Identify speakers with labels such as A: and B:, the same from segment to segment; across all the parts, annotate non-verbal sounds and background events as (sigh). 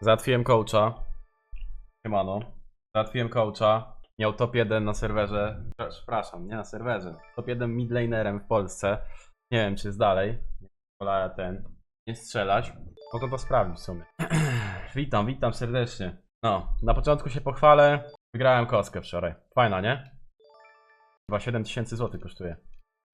A: Załatwiłem coacha. Siemano. Załatwiłem coacha. Miał top 1 na serwerze. Przepraszam, nie na serwerze. Top 1 midlanerem w Polsce. Nie wiem, czy jest dalej. Ten. Nie strzelać. No to sprawdzić w sumie. (clears throat) witam, witam serdecznie. No, na początku się pochwalę. Wygrałem kostkę wczoraj. Fajna, nie? Chyba 7000 zł kosztuje.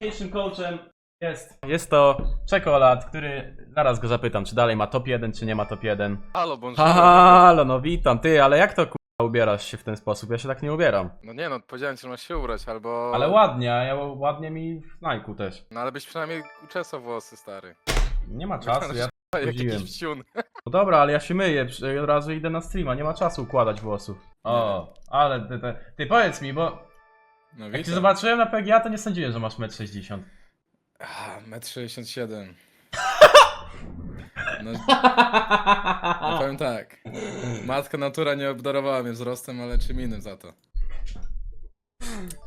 A: Dzisiejszym coachem jest. Jest to czekolad, który zaraz go zapytam, czy dalej ma top 1, czy nie ma top 1.
B: Halo, bonjour.
A: Halo, no witam, ty, ale jak to kurwa ubierasz się w ten sposób? Ja się tak nie ubieram.
B: No nie no, powiedziałem ci, że masz się ubrać, albo...
A: Ale ładnie, a ja ładnie mi w Nike też.
B: No ale byś przynajmniej uczesał włosy, stary.
A: Nie ma czasu, ja... (laughs) Chodziłem.
B: wciun.
A: No dobra, ale ja się myję, przy- od razu idę na streama, nie ma czasu układać włosów. O, ale ty, ty, ty powiedz mi, bo
B: No
A: jak cię zobaczyłem na PGA, to nie sądziłem, że masz 1,60 m.
B: Ah, Metr 67. No, no powiem tak. Matka natura nie obdarowała mnie wzrostem, ale czym innym za to.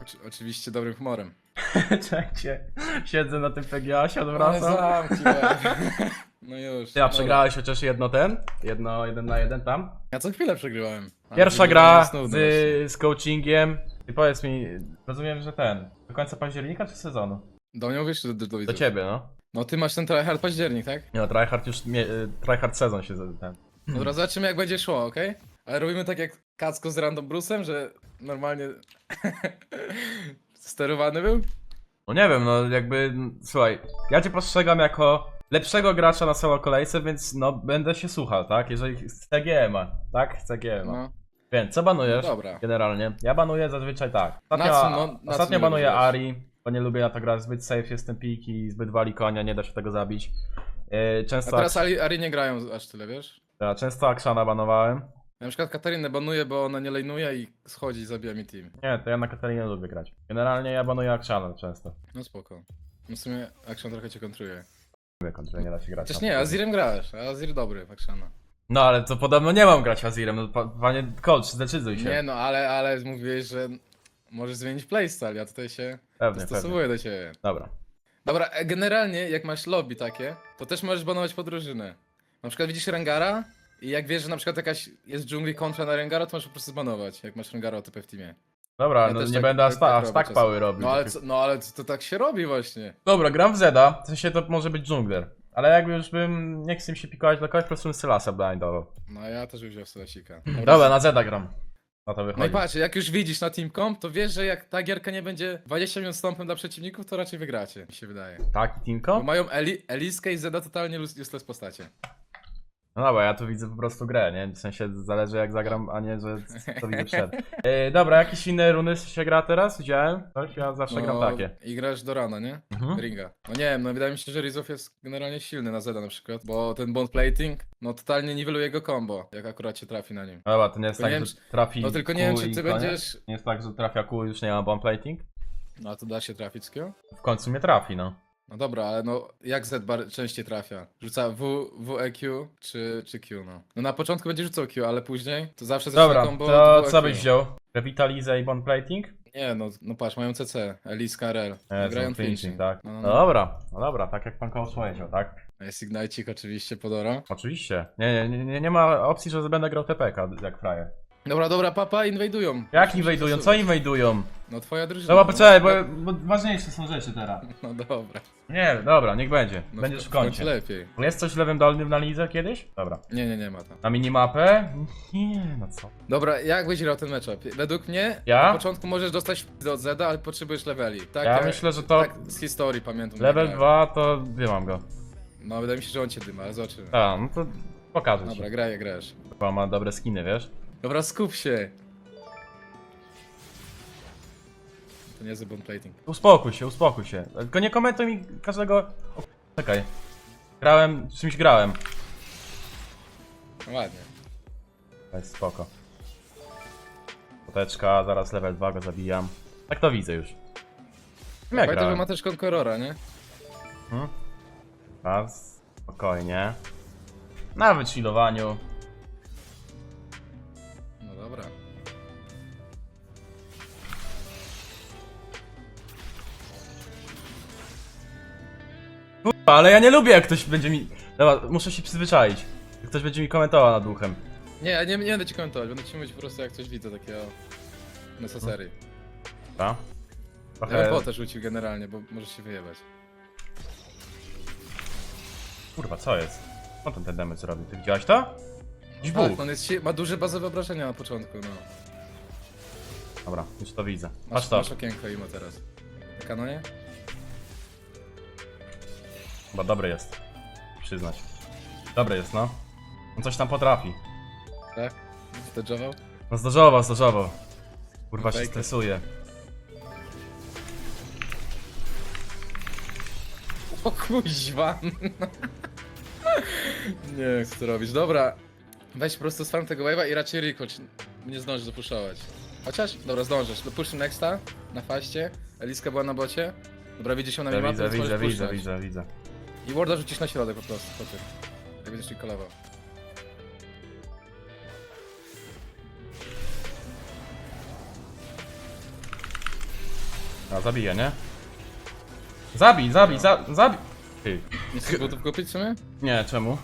B: Oczy, oczywiście dobrym humorem. (laughs)
A: Czekajcie, siedzę na tym PGA, się
B: Ale
A: odwracam.
B: zamknij łeb. (laughs) No już.
A: Ja
B: dobra.
A: przegrałeś chociaż jedno ten? Jedno, jeden na jeden tam?
B: Ja co chwilę przegrywałem. Ale
A: Pierwsza
B: to
A: gra
B: właśnie.
A: z, z coachingiem. I powiedz mi, rozumiem, że ten, do końca października czy sezonu?
B: Do mnie mówisz czy do, do, do
A: ciebie, no.
B: No ty masz ten tryhard październik, tak?
A: Nie no, tryhard już, mie, y, tryhard sezon się z- ten.
B: Dobra, zobaczymy jak będzie szło, okej? Ale robimy tak jak Kacko z Random Brusem, że normalnie (laughs) sterowany był?
A: No nie wiem, no jakby, słuchaj, ja cię postrzegam jako lepszego gracza na solo kolejce, więc no będę się słuchał, tak? Jeżeli CGM-a, tak? CGM-a.
B: No.
A: Więc co banujesz?
B: Dobra.
A: Generalnie. Ja banuję zazwyczaj tak. Ostatnio,
B: Na co- no, na co
A: ostatnio
B: nie
A: banuję
B: lubisz?
A: Ari, bo nie lubię na to grać. Zbyt safe jestem piki, zbyt wali konia, nie da się tego zabić. Yy,
B: A
A: często,
B: teraz Ari, Ari nie grają aż tyle, wiesz?
A: ja, często Akshana banowałem.
B: Ja na przykład Katarinę banuję, bo ona nie lejnuje i schodzi i zabija mi team.
A: Nie, to ja na Katarinę lubię grać. Generalnie ja banuję Akshana często.
B: No spoko. No w sumie Action trochę cię kontruje.
A: Lubię kontrę, nie da się grać.
B: Chociaż nie. Azirem grasz, a Azir dobry w Actiona.
A: No ale to podobno nie mam grać Azirem, no pa- panie coach, zdecyduj się.
B: Nie no, ale, ale mówiłeś, że możesz zmienić playstyle, ja tutaj się
A: pewnie, pewnie.
B: dostosowuję do ciebie.
A: Dobra.
B: Dobra, e, generalnie jak masz lobby takie, to też możesz banować podróżynę. Na przykład widzisz Rengara i jak wiesz, że na przykład jakaś jest dżungli kontra na Rengara, to możesz po prostu zbanować, jak masz Rengara OTP w teamie.
A: Dobra,
B: Ja
A: no nie
B: tak-
A: będę aż,
B: tak-
A: ta,
B: tak
A: aż
B: robię
A: tak
B: czasem.
A: pały robił.
B: No ale, co- no ale to tak się robi właśnie.
A: Dobra, gram w Zeda, w sensie to może być dżungler. Ale jakby już bym, nie chcę mi się pikować do kogoś, po prostu bym Sylasa blindował.
B: No ja też bym wziął Solasika.
A: Dobra, na Zeda gram. Na to
B: No i
A: wychodzi.
B: patrz, jak już widzisz na Teamcom, to wiesz, że jak ta gierka nie będzie 20 minut stąpem dla przeciwników, to raczej wygracie, mi się wydaje.
A: Tak,
B: Bo
A: Teamko?
B: mają Eli Eliskę i Zeda totalnie lus- useless postacie.
A: No dobra, ja tu widzę po prostu grę, nie? W sensie zależy jak zagram, a nie, że co widzę przed. Yy, dobra, jakieś inne runy się gra teraz? Widziałem? Coś? Ja zawsze gram takie.
B: No, I grasz do rana, nie?
A: Mhm.
B: Ringa. No nie wiem, no wydaje mi się, że Rizow jest generalnie silny na Zeda na przykład, bo ten bond plating, no totalnie niweluje jego combo, jak akurat się trafi na nim.
A: Dobra, to nie jest
B: Tylko
A: tak,
B: nie
A: że
B: wiem,
A: trafi
B: No tylko nie
A: kół
B: wiem, czy
A: i
B: ty
A: koniec?
B: będziesz...
A: Nie jest tak, że trafia kół i już nie ma bomb plating?
B: No a to da się trafić z Q?
A: W końcu mnie trafi, no.
B: No dobra, ale no jak Z bar częściej trafia? Rzuca W, WEQ czy, czy Q, no? No na początku będzie rzucał Q, ale później to zawsze zaczyna
A: Dobra,
B: combo
A: to co byś wziął? Revitalizę i bomb plating?
B: Nie, no, no patrz, mają CC, Eliska, RL.
A: Nie,
B: grają
A: są tak.
B: No,
A: No
B: no, no.
A: dobra, no dobra, tak jak pan koło powiedział, tak?
B: A Jest Ignite'ik oczywiście, Podora.
A: Oczywiście. Nie, nie, nie, nie ma opcji, że będę grał TPK jak frajer.
B: Dobra, dobra, papa, inwajdują.
A: Jak inwajdują? Co inwajdują?
B: No twoja drużyna.
A: Dobra,
B: no.
A: poczekaj, bo, bo ważniejsze są rzeczy teraz. (laughs)
B: No dobra.
A: Nie, dobra, niech będzie.
B: No
A: Będziesz w
B: końcu
A: kącie.
B: lepiej.
A: Jest coś lewym dolnym na lidze kiedyś? Dobra.
B: Nie, nie, nie ma tam.
A: Na minimapę? Nie, no co?
B: Dobra, jak byś grał ten matchup? Według mnie
A: Ja?
B: na początku możesz dostać do Zeda, ale potrzebujesz leveli. Tak,
A: Ja
B: jak-
A: myślę, że to
B: Tak z historii pamiętam.
A: level
B: jak
A: 2
B: grałem.
A: to wymam go.
B: No wydaje mi się, że on cię dyma, ale zobaczymy.
A: Tak, no to pokażę
B: Dobra, graj, grasz.
A: Chyba ma dobre skiny, wiesz?
B: Dobra, skup się. To nie jest bond plating.
A: Uspokój się, uspokój się. Tylko nie komentuj mi każdego... O, czekaj. Grałem, czymś grałem.
B: No ładnie.
A: To jest spoko. Poteczka, zaraz level 2 go zabijam. Tak to widzę już. Nie
B: Pamiętaj, że
A: grałem.
B: ma też Conquerora, nie?
A: Hmm? Raz, spokojnie. Na wychillowaniu. Ale ja nie lubię jak ktoś będzie mi... Dobra, muszę się przyzwyczaić. Ktoś będzie mi komentował nad duchem.
B: Nie, ja nie, nie będę ci komentować, będę ci mówić po prostu jak coś widzę takiego necessary.
A: Dobra?
B: Ja
A: Trochę...
B: bym potę rzucił generalnie, bo możesz się wyjebać.
A: Kurwa, co jest? Co ten ten damage robi? Ty widziałeś to? Jakiś
B: Tak, on jest, si- ma duże bazowe obrażenia na początku, no.
A: Dobra, już to widzę. Patrz
B: Masz,
A: to.
B: masz okienko imo teraz. Na kanonie?
A: Chyba dobry jest. Przyznać. Dobry jest, no. On coś tam potrafi.
B: Tak? Zdedżował?
A: No zdarzował, zdarzował. Kurwa się
B: Faker.
A: stresuje.
B: O kuźwa! nie chcę to robić. Dobra, weź po prostu spam tego wave'a i raczej Rikoć nie zdążysz dopuszować. Chociaż? Dobra, zdążysz. Dopuszczę Nexta na faście. Eliska była na bocie. Dobra, widzisz ją na minimapie,
A: widzę,
B: więc
A: widzę,
B: możesz
A: widzę, widzę, widzę.
B: I warda rzucisz na środek po prostu, po tym. Jak będziesz recallował.
A: A, zabiję, nie? Zabij, zabij, za, zabij! Ty.
B: Nie chcesz butów kupić w sumie?
A: Nie, czemu?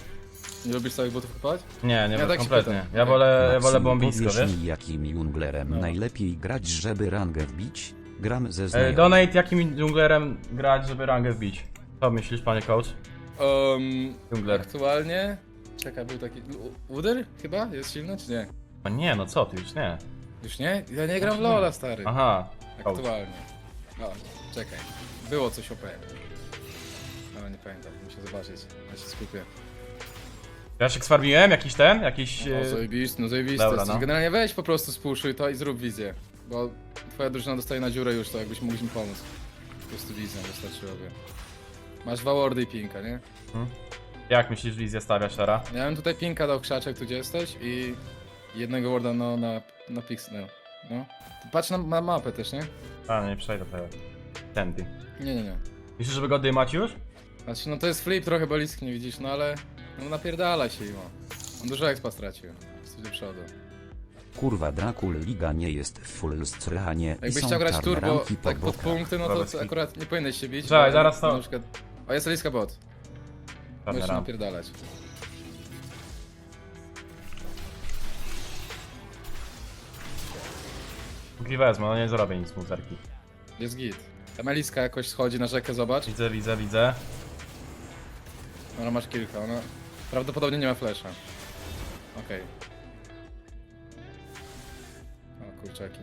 B: Nie lubisz całych butów kupować?
A: Nie, nie,
B: Ja tak się
A: kompletnie.
B: pytam.
A: Ja wolę, ja wolę bombisko,
C: powiesz
A: wiesz?
C: mi jakim junglerem
B: No.
C: najlepiej grać, żeby rangę wbić? Gram ze
A: E,
C: znajomym.
A: donate, jakim dżunglerem grać, żeby rangę wbić? Co myślisz, panie coach?
B: Um,
A: Dżungler.
B: aktualnie... Czekaj, był taki... U- Udyr chyba? Jest silny czy nie?
A: A nie, no co ty, już nie.
B: Już nie? Ja nie gram w Lola, stary.
A: Aha. coach.
B: Aktualnie. O, czekaj. Było coś OP. Ale nie pamiętam, muszę zobaczyć. Ja się skupię.
A: Ja się sfarmiłem? Jakiś ten? Jakiś...
B: No
A: e,
B: no zajebisty.
A: Dobra, no.
B: Generalnie weź po prostu spuszuj to i zrób wizję. Bo twoja drużyna dostaje na dziurę już, to jakbyś mógł im pomóc. Po prostu wizją wystarczyłoby. Masz dwa wardy i pinka, nie?
A: Jak myślisz, wizję stawiasz teraz?
B: Ja bym tutaj pinka dał krzaczek, tu gdzie jesteś i jednego warda no, na, na pixel. No. Patrz na, na mapę też, nie?
A: A, nie przejdę teraz. Tędy.
B: Nie, nie, nie.
A: Myślisz, żeby go dymać już?
B: Znaczy, no to jest flip trochę, bo lisk nie widzisz, no ale no napierdala się imo. On dużo expa stracił. Jest do przodu.
C: Kurwa Dracul Liga nie jest full stranie i
B: Jakbyś
C: są
B: chciał grać
C: czarne
B: turbo
C: ramki po
B: tak pod
C: bokach.
B: punkty, no to
A: Wobec
B: co,
A: kit.
B: akurat nie powinieneś się bić.
A: Czekaj,
B: bo
A: zaraz to-
B: Na przykład... O, jest liska bot. Możesz
A: ram.
B: napierdalać.
A: Póki wezmę, no nie zrobię nic mu zerki.
B: Jest git. Ta Meliska jakoś schodzi na rzekę, zobacz.
A: Widzę, widzę, widzę.
B: Ona masz kilka, ona prawdopodobnie nie ma flesza. Okej. O kurczaki.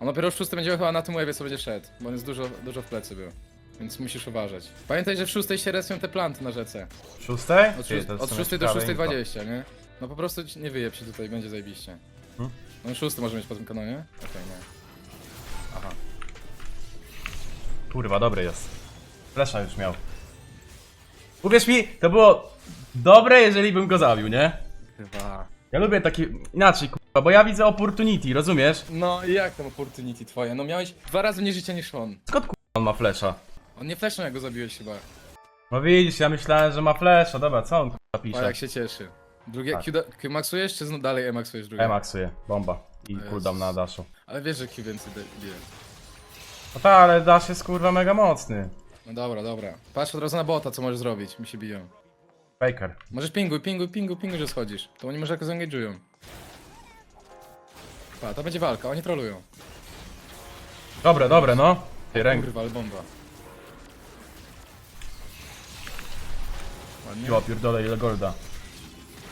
B: On dopiero w szóstym będzie chyba na tym wave'ie co będzie szedł, bo on jest dużo, dużo w plecy był. Więc musisz uważać. Pamiętaj, że w szóstej się resują te planty na rzece.
A: Szóstej?
B: Od,
A: Ty,
B: szóst
A: to jest
B: od
A: sumie
B: 6 do
A: ciekawe
B: 6.20, nie? No po prostu ci- nie wyjeb się tutaj, będzie zajebiście.
A: Hmm?
B: No szósty może mieć po tym kanonie? Okej, nie. Aha.
A: info. Kurwa, dobry jest. Flesza już miał. Uwierz mi, to było dobre, jeżeli bym go zabił, nie?
B: Chyba.
A: Ja lubię takie... Inaczej, kurwa, bo ja widzę opportunity, rozumiesz?
B: No i jak tam opportunity twoje? No miałeś dwa razy mniej życia niż on.
A: Skąd kurwa on ma flesza?
B: On nie fleszą jak go zabiłeś chyba.
A: No widzisz, ja myślałem, że ma flesza. Dobra, co on kurwa
B: O
A: pisze?
B: jak się cieszy. Drugie
A: Tak.
B: Q, da- Q maxujesz czy znów dalej E maxujesz drugie?
A: Emaxuje, bomba. I
B: Jezus.
A: cooldown na daszu.
B: Ale wiesz, że Q więcej da- bije.
A: No tak, ale dash jest kurwa mega mocny.
B: No dobra, dobra. Patrz od razu na bota, co możesz zrobić. Mi się biją.
A: Faker.
B: Możesz pinguj, pinguj, pinguj, pinguj, że schodzisz. To oni może jako zengage'ują. Pa, to będzie walka, oni trolują.
A: Dobre, dobre, no. Ty, ręk.
B: Kurwa, ale bomba. Ładnie.
A: Piła pierdolę ile golda.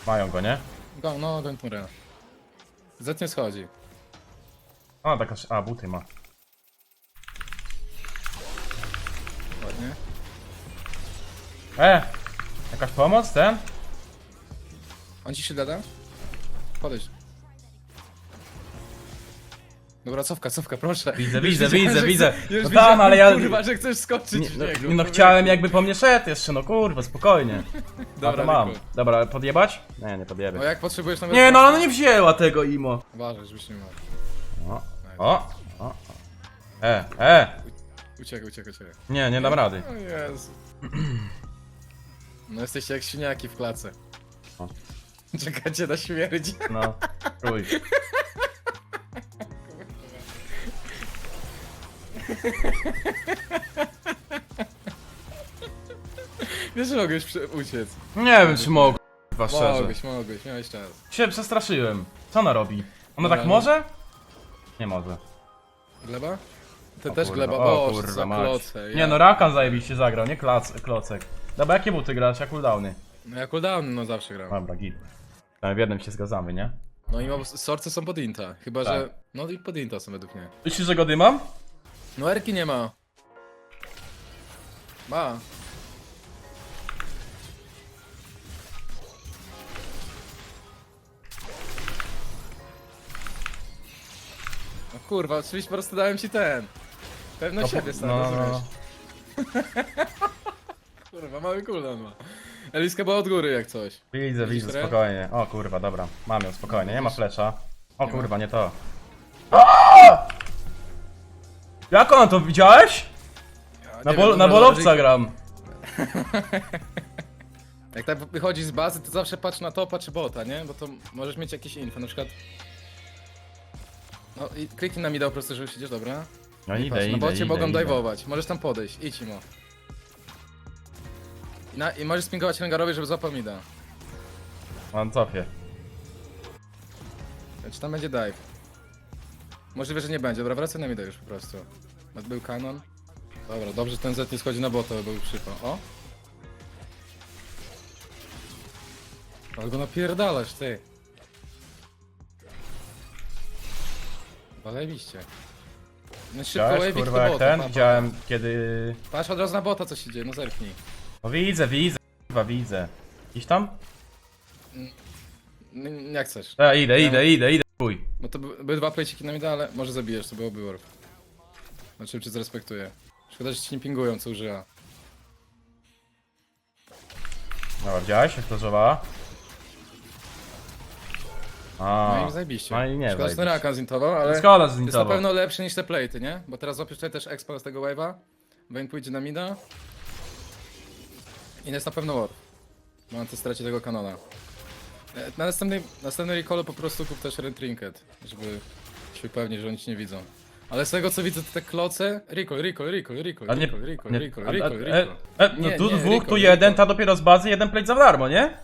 A: Mają go, nie?
B: Go, no, goń murę. Z nie schodzi.
A: A, taka... A, buty ma.
B: Ładnie.
A: E! Jakaś pomoc, ten?
B: On ci się dada? Podejdź. Dobra, cofka, cofka, proszę.
A: Widzę,
B: Już
A: widzę, widzę,
B: że
A: widzę.
B: już
A: No tam, ale ja...
B: Kurwa, że chcesz skoczyć
A: Nie,
B: w
A: no,
B: niego.
A: no
B: człowieku.
A: chciałem jakby po mnie szedł jeszcze, no kurwa, spokojnie. Dobra,
B: Dobra,
A: to mam.
B: Riku.
A: Dobra, podjebać? Nie, nie podjebać.
B: O, jak potrzebujesz nawet...
A: Nie, no ona nie wzięła tego, Imo.
B: Uważaj, żebyś nie miał.
A: O, o, o. E, e!
B: Uciekaj, uciekaj, uciekaj.
A: Nie, nie dam rady.
B: O Jezu. No jesteście jak świniaki w klace.
A: O. (laughs)
B: Czekacie na śmierć.
A: No, (laughs) trój.
B: Wiesz, że mogłeś uciec.
A: Nie wiem, czy mogę. Chyba szczerze.
B: Mogłeś, mogłeś, miałeś czas.
A: Się przestraszyłem. Co ona robi? Ona tak
B: no.
A: może? Nie może.
B: Gleba? Ty
A: O
B: też
A: kurwa,
B: gleba,
A: o
B: bo
A: kurwa
B: za
A: mać.
B: kloce.
A: Nie no, Rakan zajebiście zagrał, nie klac, klocek. Dobra, jakie buty grasz? Jak cooldowny?
B: No ja cooldown no zawsze gram.
A: Dobra, git. Ale w jednym się zgadzamy, nie?
B: No i mam, sorcy są pod Inta, chyba
A: Tak.
B: że... No i pod Inta są według mnie.
A: Myślisz, że go dymam?
B: No Erki nie ma. Ma. No kurwa, oczywiście po prostu dałem ci ten. Pewno
A: No,
B: siebie stary,
A: no, no,
B: rozumiesz? (laughs) Kurwa, mały cooldown ma. Eliska była od góry jak coś.
A: Widzę, widzę, spokojnie. O kurwa, dobra. Mam ją, spokojnie, nie ma flesza. O kurwa, nie to. Aaaa! Jak ona to widziałeś?
B: Ja
A: Na,
B: nie
A: bol
B: wiem,
A: na
B: dobra,
A: bolowca
B: Rick-
A: gram. (laughs)
B: Jak tak wychodzi z bazy, to zawsze patrz na topa czy bota, nie? Bo to możesz mieć jakieś info, na przykład... No i kliknij na mi dał po prostu, że już idziesz, dobra?
A: No
B: I
A: idę,
B: patrz,
A: idę,
B: na bocie
A: idę,
B: mogą
A: idę.
B: dive'ować, możesz tam podejść, idź imo. I, na, I możesz spingować Rengarowi, żeby złapał mida.
A: Mam cofie.
B: Czy tam będzie dive? Możliwe, że nie będzie, dobra, wracaj na mida już po prostu. Był kanon. Dobra, dobrze, że ten Z nie schodzi na bota, bo był przypał. O! Ale go napierdalasz, ty. Zajebiście. No szybko
A: Widziałeś,
B: wavik
A: kurwa, jak
B: bota,
A: ten?
B: pa, pa.
A: Widziałem, kiedy...
B: Patrz od razu na bota, co się dzieje, no zerknij.
A: No widzę, widzę, kurwa, widzę. Iść tam?
B: N- jak chcesz.
A: A, idę,
B: Ja-
A: idę, idę, idę,
B: Bo to by- były dwa plejciki na mida, ale może zabijesz, to byłoby worth. Znaczy, czy zrespektuję. Szkoda, że ci nie pingują, co użyła.
A: Dobra, widziałeś, jak to żowała? A,
B: No i zajebiście.
A: no i nie,
B: Szkoda, że ten
A: zajebiście.
B: Zintował, ale
A: Szkoda, że
B: jest na
A: zintował.
B: pewno lepszy niż te plejty, nie? Bo teraz złapiesz tutaj też expa z tego wave'a. Vayne pójdzie na mida. I jest na pewno worth. Bo on straci tego kanona. E, Na następnej, następnej recallu po prostu kup też Rent Trinket, żeby się upewnić, że oni ci nie widzą. Ale z tego co widzę, to te kloce... Recall, recall, recall, recall,
A: A nie,
B: recall, recall,
A: nie,
B: recall,
A: a- a-
B: recall,
A: e,
B: recall.
A: e, no
B: Nie,
A: tu
B: nie,
A: dwóch,
B: recall,
A: tu jeden,
B: recall.
A: ta dopiero z bazy, jeden plate za darmo, nie?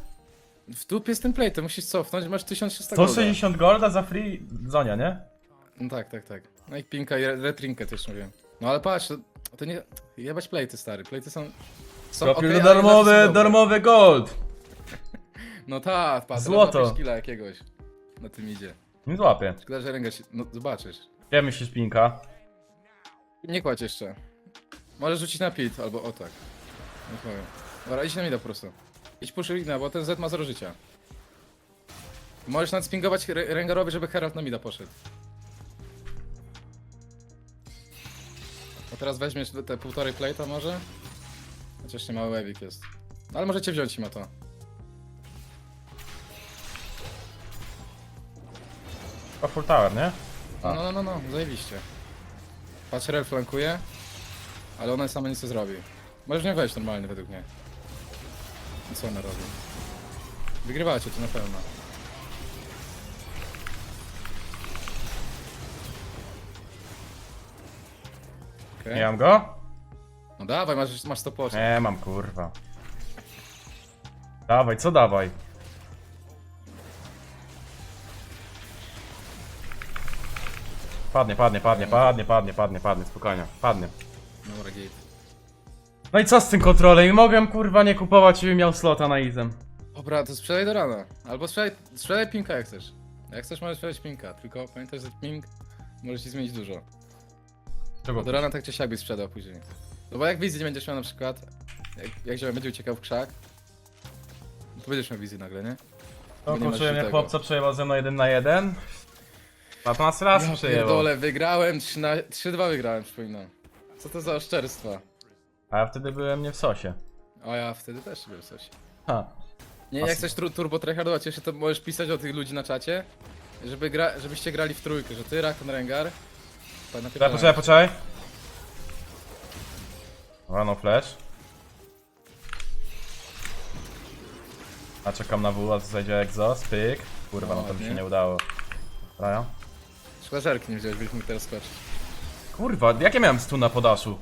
B: W dupie jest ten play, to musisz cofnąć, masz 1300 golda.
A: 160 golda za free zonia, nie?
B: No tak, tak, tak. No i pinka i red trinket też mówię. No ale patrz, to, to nie... Jebać playty, stary. Playty są... są
A: Profil
B: okej, ale zawsze są
A: darmowy,
B: dobre.
A: darmowy gold.
B: No tak, patrz,
A: Złoto.
B: Złoto. killa jakiegoś. Na tym idzie.
A: Nie złapię.
B: Szkoda, że ręka się... No zobaczysz.
A: Gdzie myślisz, Pinka?
B: Nie kładź jeszcze. Możesz rzucić na pit, albo o tak. Nie powiem. Dobra, idź na mida po prostu. Idź puszuj na, bo ten Z ma 0 życia. Możesz nadspingować Re- Rengarowi, żeby Herald na mida poszedł. A teraz weźmiesz te- półtorej plate'a może? Chociaż nie mały webik jest. No ale możecie wziąć im to.
A: To full tower, nie?
B: No, no, no, no, no, zajebiście. Patrz, Rel flankuje, ale ona sama nic nie zrobi. Możesz nie wejść normalnie według mnie. I co ona robi? Wygrywacie to na pewno. Okej.
A: Nie mam go?
B: No dawaj, masz, masz 100 poczek.
A: Nie mam, kurwa. Dawaj, co dawaj? Padnie, padnie, padnie, padnie, padnie, padnie, padnie, spokojnie, padnie.
B: Dobra, gate.
A: No i co z tym kontrolem? Nie mogłem kurwa nie kupować, żebym miał slota na izem.
B: Dobra, to sprzedaj do rana. Albo sprzedaj, sprzedaj pinka jak chcesz. Jak chcesz, możesz sprzedać pinka. Tylko pamiętaj, że ping może ci zmienić dużo.
A: Czego?
B: Do rana tak czy siak byś sprzedał później. No bo jak wizji nie będziesz miał na przykład, jak, jak ziomek będzie uciekał w krzak, to będziesz miał wizję nagle, nie?
A: To
B: bo nie masz
A: kurczyłem jak
B: tego.
A: chłopca przejebał ze mną jeden na jeden. A to nas raz
B: Ja
A: przejebał.
B: pierdolę, wygrałem, 3 na- 3-2 wygrałem, przypominam. Co to za oszczerstwa?
A: A ja wtedy byłem nie w sosie.
B: O ja wtedy też byłem coś.
A: Ha.
B: Nie, jak chcesz tur turbo tryhardować jeszcze, to możesz pisać o tych ludzi na czacie, żeby gra żebyście grali w trójkę, że ty, Rakon, Rengar. Pa-
A: Poczekaj, poczekaj, poczekaj. Dobra, no flash. A czekam na W, a zajdzie egzos, pyk. Kurwa, no to mi się
B: Ładnie.
A: nie udało. Dobra.
B: Szkoda, żerki nie wziąłeś, byś mógł teraz skoczyć.
A: Kurwa, jakie miałem stu na podaszu?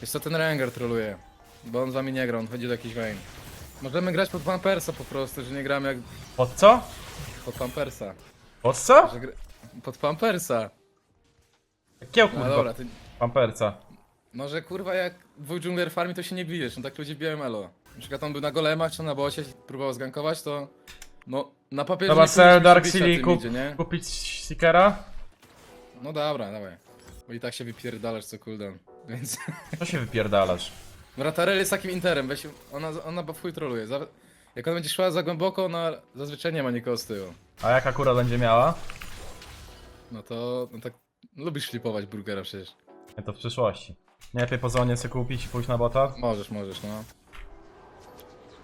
B: Wiesz co, ten Rengar troluje. Bo on z wami nie gra, on chodzi do jakiejś Vayne. Możemy grać pod Pampersa po prostu, że nie gramy jak
A: Pod co?
B: pod Pampersa.
A: Pod co?
B: Że. Pod Pampersa.
A: Jakiego
B: No
A: kurwa
B: dobra, ty...
A: pamperca?
B: Może kurwa jak dwóch dżungler farmi to się nie bijesz, no tak ludzie biją elo. Na przykład on był na golemach czy na bocie, próbował zgankować, to... No, na papierze
A: Dobra,
B: nie
A: Sir
B: powinniśmy
A: Dark
B: bić na
A: City
B: tym
A: kup,
B: idzie, nie?
A: kupić Seekera?
B: No dobra, dawaj. Bo i tak się wypierdalasz co cooldown, (laughs) więc...
A: Co się wypierdalasz?
B: Ratarel jest takim interem, weź, ona, ona w chuj troluje. Za, jak ona będzie szła za głęboko, ona zazwyczaj nie ma nikogo z tyłu.
A: A jak akurat będzie miała?
B: No to, no tak, lubisz flipować burgera przecież.
A: Nie, to w przyszłości. Nie lepiej po zonie sobie kupić i pójść na bota?
B: Możesz, możesz, no.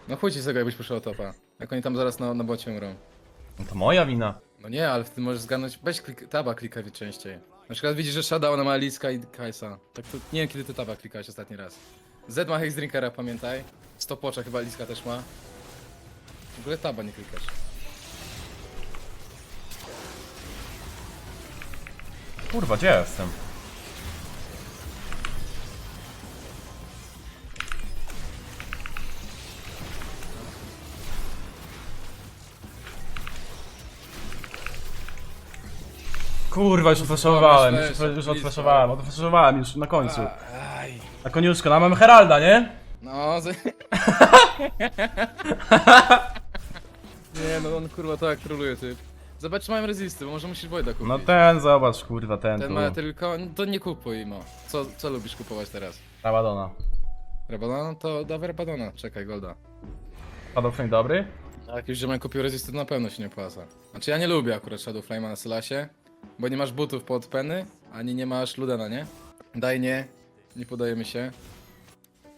B: No chuj ci z tego, jakbyś poszedł o topa. Jak oni tam zaraz na, na bocie umrą.
A: No to moja wina.
B: No nie, ale ty możesz zgarnąć, weź klik, taba klikaj częściej. Na przykład widzisz, że Shadow, ma Liska i Kajsa. Tak to, nie wiem kiedy ty taba klikałeś ostatni raz. Z ma Hex Drinkera, pamiętaj. Stopwatcha chyba Liska też ma. W ogóle taba nie klikasz.
A: Kurwa, gdzie ja jestem? Kurwa, już odfleszowałem,
B: masz
A: już,
B: flasha,
A: już już na końcu.
B: Aj.
A: Na koniuszko, no mamy Heralda, nie?
B: No, z... (laughs) Nie no, on kurwa tak troluje ty. Zobacz, czy mają rezisty, bo może musisz Wojda kupić.
A: No ten, zobacz, kurwa, ten,
B: Ten
A: tu.
B: ma tylko, to nie kupuj no. Co, co lubisz kupować teraz?
A: Rabadona.
B: Rabadona? To dawaj Rabadona, czekaj, Golda.
A: Shadowflame dobry?
B: A jak już ziomek kupił rezisty, to na pewno się nie opłaca. Znaczy ja nie lubię akurat Shadow Flame'a na Sylasie, bo nie masz butów pod peny, ani nie masz Ludena, nie? Daj nie, nie podajemy się.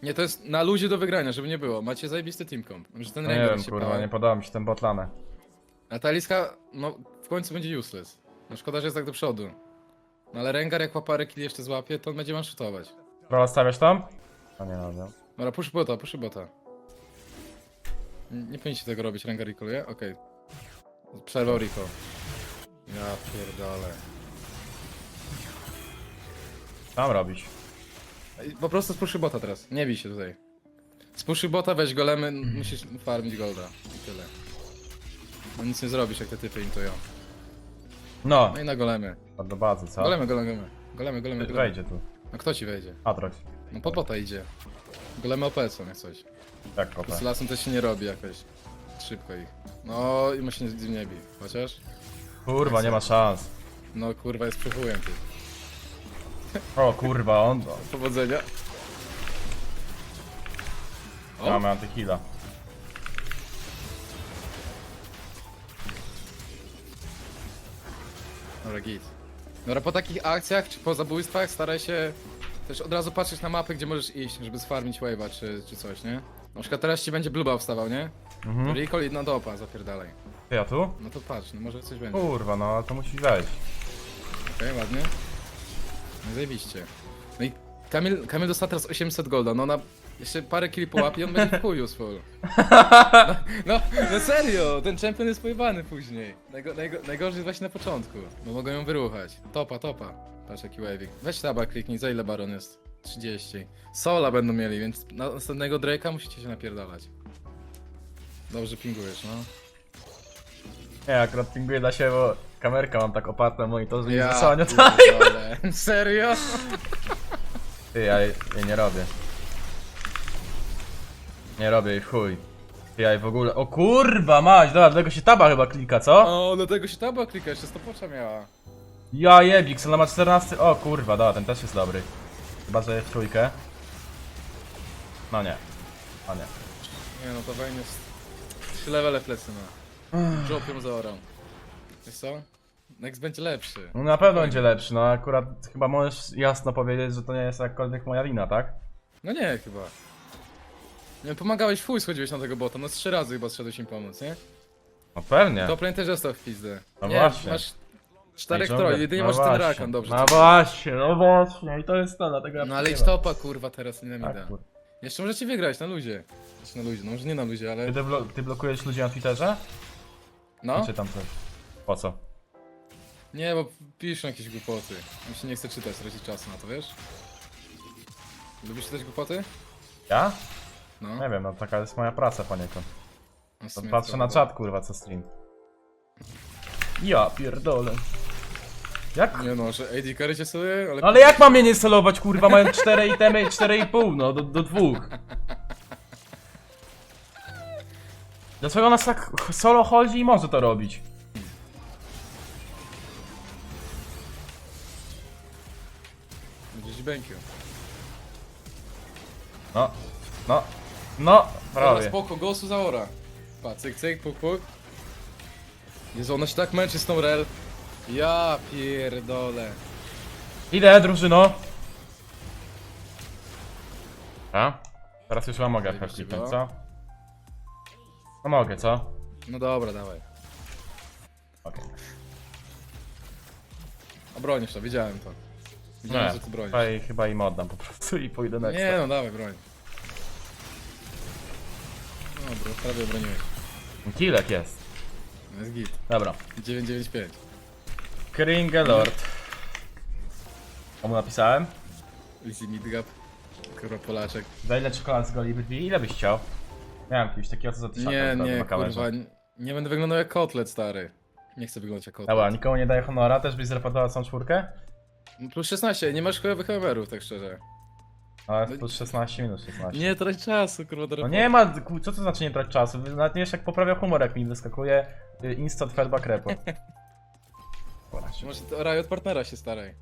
B: Nie, to jest na luzie do wygrania, żeby nie było. Macie zajebisty team comp. Że ten
A: No nie
B: Rengar
A: wiem,
B: się
A: kurwa,
B: pała.
A: nie podoba mi się ten botlanę.
B: A ta Liska, no w końcu będzie useless. No szkoda, że jest tak do przodu. No ale Rengar jak parę killi jeszcze złapie, to on będzie one-shotować.
A: Rola stawiasz tam? No nie, no, no.
B: Dobra, push bota, push bota. Nie, nie powinniście tego robić, Rengar recalluje? Okej. Przerwał recall. Ja pierdolę.
A: Tam robić.
B: Ej, Po prostu spuszy bota teraz, nie bij się tutaj. Spuszy bota, weź golemy, musisz farmić golda. I tyle. No nic nie zrobisz, jak te typy intują.
A: No,
B: No i na golemy.
A: do bazy, co?
B: Golemy, golemy. Golemy, golemy, golemy.
A: Wejdzie tu.
B: A kto ci wejdzie?
A: Atrox.
B: No po bota idzie. Golemy OP są jak coś.
A: Tak, kopę.
B: Z lasem też się nie robi jakoś. Szybko ich. No i mu się nie, nie bij. Chociaż?
A: Kurwa, nie ma szans.
B: No kurwa jest przychujem ty.
A: O kurwa, on...
B: Powodzenia. O,
A: Mamy antyhila.
B: dobra git. Dobra, po takich akcjach czy po zabójstwach staraj się też od razu patrzeć na mapę, gdzie możesz iść, żeby sfarmić wave'a czy, czy coś, nie? Na przykład teraz ci będzie bluba wstawał, nie?
A: Mhm.
B: Recall i na dopa, zapierdalaj.
A: Ty, ja tu?
B: No to patrz, no może coś będzie.
A: Kurwa, no ale to musisz wejść.
B: Okej, ładnie. No i zajebiście. No i Kamil, Kamil dostał teraz 800 golda, no na jeszcze parę killi połapie on będzie w useful. No, no, no serio, ten champion jest pojebany później. Najgo, najgo, najgorzej jest właśnie na początku, bo mogą ją wyruchać. Topa, topa. Patrz jaki wavik. Weź taba kliknij, za ile baron jest? 30. Sola będą mieli, więc na następnego Drake'a musicie się napierdalać. Dobrze pingujesz, no.
A: Nie, akurat pinguję dla siebie, bo kamerka mam tak monitorze i ja, zasłania to.
B: pierdolę. (laughs) Serio?
A: Ty, ja jej jej nie robię. Nie robię jej w chuj. Ty, ja jej w ogóle... O kurwa mać, dobra, dlatego się taba chyba klika, co?
B: O, dlatego się taba klika, jeszcze stopocza miała.
A: Ja jebik, ona ma 14... O kurwa, dobra, ten też jest dobry. Chyba, że jest w trójkę. No nie. O nie.
B: Nie no, to Vayne jest... 3 levele plecy ma. Drop ją zaorał. Wiesz co? Next będzie lepszy.
A: No na pewno będzie lepszy, no akurat chyba możesz jasno powiedzieć, że to nie jest jakkolwiek moja wina, tak?
B: No nie, chyba. Nie, pomagałeś chuj, schodziłeś na tego bota, no z trzy razy chyba zszedłeś im pomóc, nie?
A: No pewnie.
B: Lane też został w pizdę.
A: No
B: nie,
A: właśnie.
B: masz czterech
A: No ciągle-
B: jedynie
A: no
B: masz ten
A: właśnie.
B: rakan, dobrze.
A: No właśnie, no właśnie, i to jest to, dlatego ja
B: No ale idź topa kurwa teraz, nie na mida.
A: Tak,
B: Jeszcze możecie wygrać na luzie. Znaczy na luzie, no może nie na luzie, ale...
A: Ty, blo ty blokujesz ludzi na Twitterze?
B: No?
A: Czy tam coś? Po co?
B: Nie, bo piszą jakieś głupoty. Mi się nie chce czytać, tracić czasu na to, wiesz? Lubisz czytać głupoty?
A: Ja?
B: No,
A: Nie wiem, no taka jest moja praca poniekąd.
B: no w
A: To
B: sumie
A: patrzę
B: to-
A: na czat, kurwa, co stream. Ja pierdolę. Jak?
B: Nie no, że AD carry cię sobie, ale...
A: No ale jak mam mnie nie celować, kurwa, mają 4 itemy i 4,5, no, do, do dwóch. Dlaczego nas tak solo chodzi i może to robić?
B: Gdzieś bękiu.
A: No, no, no,
B: Dobra,
A: prawie.
B: spoko, głosu zaora. Pa, cyk, cyk, puk, puk. Jezu, ona się tak męczy z tą rel. Ja pierdolę.
A: Idę, drużyno. A? Teraz już chyba mogę
B: Zajebiście było.
A: co? No mogę, co?
B: No dobra, dawaj.
A: Okej.
B: Obronisz to, widziałem to. Widziałem,
A: Nie,
B: że ty bronisz.
A: chyba, i- chyba im oddam po prostu i pójdę next.
B: Nie no, dawaj, broń. Dobra, prawie broniłeś.
A: Killek jest.
B: No Jest git.
A: Dobra.
B: 995.
A: Kringelord. Komu napisałem?
B: Easy midgap. Kurwa Polaczek.
A: Za ile czekolad z Goli Brwi? Ile byś chciał? Miałem kiedyś takiego, co za tysiąc
B: Nie, nie, kurwa. Nie, nie będę wyglądał jak kotlet, stary. Nie chcę wyglądać jak kotlet.
A: Dobra, nikomu nie daje honora, też byś zreportował całą czwórkę?
B: No Plus 16, nie masz chujowych kamerów, tak szczerze.
A: Ale plus 16 minus 16.
B: Nie trać czasu, kurwa, do
A: No nie ma, ku- co to znaczy nie trać czasu? Nawet nie wiesz jak poprawia humor, jak mi wyskakuje y, instant feedback report. (laughs)
B: Może to Riot partnera się staraj.